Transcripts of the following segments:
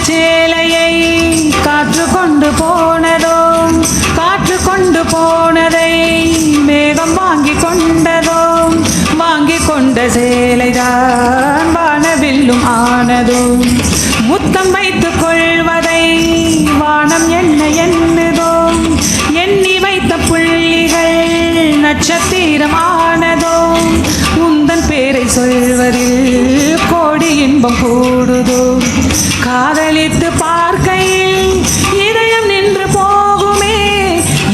சேலையை காற்று கொண்டு போனதோ காற்று கொண்டு போனதை மேகம் வாங்கி கொண்டதோ வாங்கி கொண்ட சேலைதான் வானவில்லும் ஆனதோ முத்தம் வைத்துக் கொள்வதை வானம் என்ன எண்ணுதோ எண்ணி வைத்த புள்ளிகள் நட்சத்திரம் ஆனதோ உந்தன் பேரை சொல்வதில் கோடி இன்பம் கூடுதோ? காதலித்து பார்க்கையில் இதயம் நின்று போகுமே.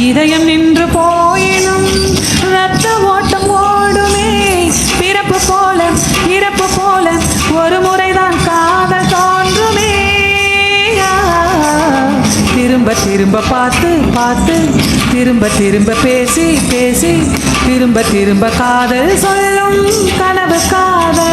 இதயம் நின்று போயினும் ரத்த ஓட்டம் ஓடுமே. பிறப்பு போல இறப்பு போல ஒரு முறைதான் காதல் தோன்றுமே. திரும்ப திரும்ப பார்த்து பார்த்து திரும்ப திரும்ப பேசி பேசி திரும்ப திரும்ப காதல் சொல்லும் கனவு காதல்.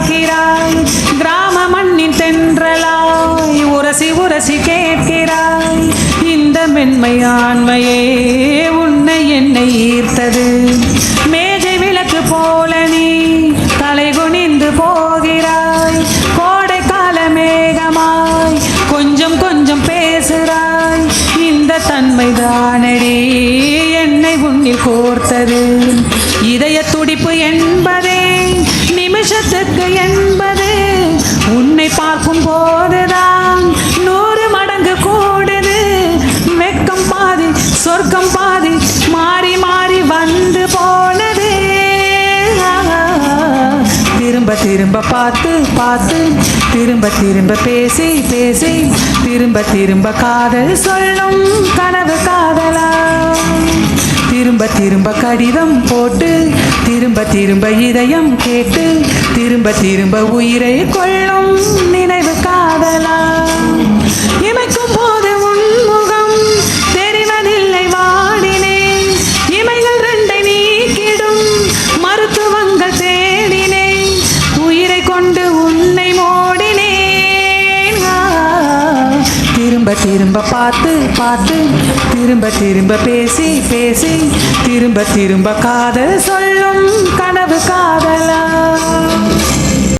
பார்க்கிறாய் கிராம மண்ணின் தென்றலாய் உரசி உரசி கேட்கிறாய். இந்த மென்மையாண்மையே உன்னை என்னை ஈர்த்தது. மேஜை விளக்கு போல நீ தலை குனிந்து போகிறாய். கோடைக்கால மேகமாய் கொஞ்சம் கொஞ்சம் பேசுகிறாய். இந்த தன்மைதானடி என்னை உன்னில் கோர்த்தது. இதய துடிப்பு என்பதே சொர்க்கம் பாதி மாறி மாறி வந்து போனது. திரும்ப திரும்ப பார்த்து பார்த்து திரும்ப திரும்ப பேசி பேசி திரும்ப திரும்ப காதல் சொல்லும் கனவு காதலா. திரும்ப திரும்ப கடிதம் போட்டு திரும்ப திரும்ப இதயம் கேட்டு திரும்ப திரும்ப உயிரை கொள்ளும் பார்த்து திரும்ப திரும்ப பேசி பேசி திரும்ப திரும்ப காதல் சொல்லும் கனவு காதலா.